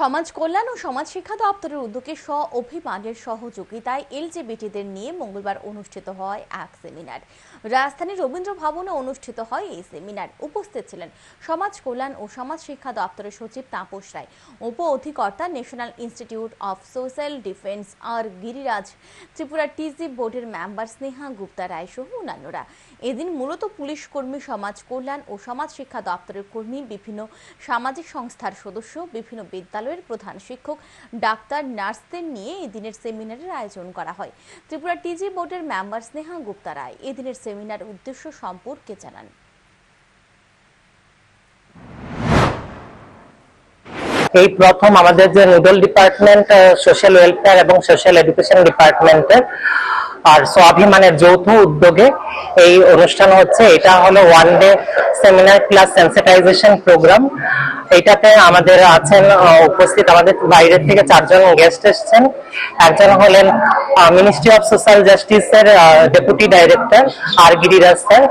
সমাজ কল্যাণ ও সমাজ শিক্ষা দপ্তরের উদ্যোগে স্ব অভিমানের সহযোগিতায় এলজিবিটিদের নিয়ে মঙ্গলবার অনুষ্ঠিত হয় এক সেমিনার। রাজধানীর রবীন্দ্র ভবনে অনুষ্ঠিত হয় এই সেমিনার। উপস্থিত ছিলেন সমাজ কল্যাণ ও সমাজ শিক্ষা দপ্তরের সচিব তাপস রায়, উপ অধিকর্তা National Institute of Social Defence R Giriraj Tripura TG বোর্ডের মেম্বার স্নেহা গুপ্তা রায় সহ অন্যান্যরা। এদিন মূলত পুলিশ কর্মী, সমাজ কল্যাণ ও সমাজ শিক্ষা দপ্তরের কর্মী, বিভিন্ন সামাজিক সংস্থার সদস্য, বিভিন্ন বিদ্যালয়ের প্রধান শিক্ষক ডাক্তার নার্সদের নিয়ে এদিনের সেমিনারের আয়োজন করা হয়। ত্রিপুরা টিজি বোর্ডের মেম্বার স্নেহা গুপ্তা রায় এদিনের সেমিনার উদ্দেশ্য সম্পর্কে জানান। এই প্রথম আমাদের যে নোডাল ডিপার্টমেন্ট সোশ্যাল ওয়েলফেয়ার এবং সোশ্যাল এডুকেশন ডিপার্টমেন্টের আর স্বাভিমানের যৌথ উদ্যোগে এই অনুষ্ঠান হচ্ছে। এটা হলো one day seminar plus sensitization programme এটাতে আমাদের আছেন উপস্থিত আমাদের বাইরের থেকে চারজন গেস্ট এসছেন। একজন হলেন মিনিস্ট্রি অফ সোশ্যাল জাস্টিসের ডেপুটি ডাইরেক্টর আর গিরিরাজ স্যার।